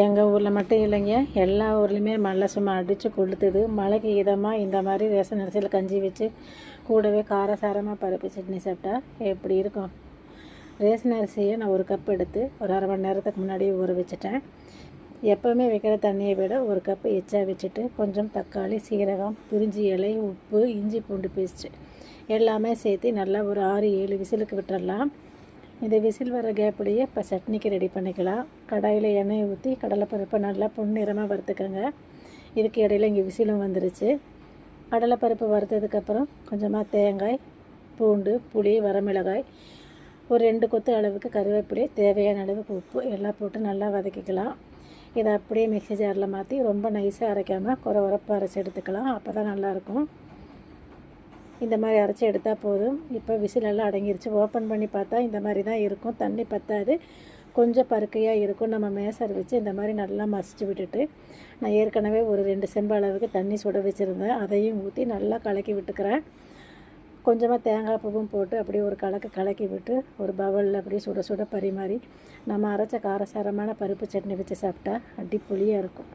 எங்கள் ஊரில் மட்டும் இல்லைங்க. எல்லா ஊர்லேயுமே மழை சும்மா அடித்து கொளுத்துது. மழைக்கு இதமாக இந்த மாதிரி ரேஷன் அரிசியில் கஞ்சி வச்சு கூடவே காரசாரமாக பருப்பு சட்னி சாப்பிட்டா எப்படி இருக்கும்? ரேஷன் அரிசியை நான் ஒரு கப் எடுத்து ஒரு அரை மணி நேரத்துக்கு முன்னாடியே ஊற வச்சுட்டேன். எப்போவுமே வைக்கிற தண்ணியை விட ஒரு கப்பு எச்சா வச்சுட்டு கொஞ்சம் தக்காளி சீரகம் பிரிஞ்சி இலை உப்பு இஞ்சி பூண்டு பேஸ்ட்டு எல்லாமே சேர்த்து நல்லா ஒரு ஆறு ஏழு விசிலுக்கு விட்டுறலாம். இந்த விசில் வர கேப்லேயே இப்போ சட்னிக்கு ரெடி பண்ணிக்கலாம். கடாயில் எண்ணெயை ஊற்றி கடலைப்பருப்பை நல்லா பொன்னிறமாக வறுத்துக்கோங்க. இதுக்கு இடையில இங்கே விசிலும் வந்துருச்சு. கடலைப்பருப்பு வறுத்ததுக்கப்புறம் கொஞ்சமாக தேங்காய் பூண்டு புளி வரமிளகாய் ஒரு ரெண்டு கொத்து அளவுக்கு கருவேப்பிலை தேவையான அளவுக்கு உப்பு எல்லாம் போட்டு நல்லா வதக்கிக்கலாம். இதை அப்படியே மிக்சி ஜாரில் மாற்றி ரொம்ப நைஸாக அரைக்காமல் குறை உரப்பாக அரைச்சி எடுத்துக்கலாம். அப்போ தான் நல்லாயிருக்கும் இந்த மாதிரி அரைச்சி எடுத்தால் போதும். இப்போ விசில் எல்லாம் அடங்கிருச்சு. ஓப்பன் பண்ணி பார்த்தா இந்த மாதிரி தான் இருக்கும். தண்ணி பத்தாது. கொஞ்சம் பருக்கையாக இருக்கும். நம்ம மேசர் வச்சு இந்த மாதிரி நல்லா மசிச்சு விட்டுட்டு நான் ஏற்கனவே ஒரு ரெண்டு செம்பு அளவுக்கு தண்ணி சுட வச்சுருந்தேன். அதையும் ஊற்றி நல்லா கலக்கி விட்டுக்கிறேன். கொஞ்சமாக தேங்காய் பூவும் போட்டு அப்படியே ஒரு கலக்கு கலக்கி விட்டு ஒரு பவலில் அப்படியே சுட சுட பரிமாறி நம்ம அரைச்ச காரசாரமான பருப்பு சட்னி வச்சு சாப்பிட்டா அடிப்பொலியாக இருக்கும்.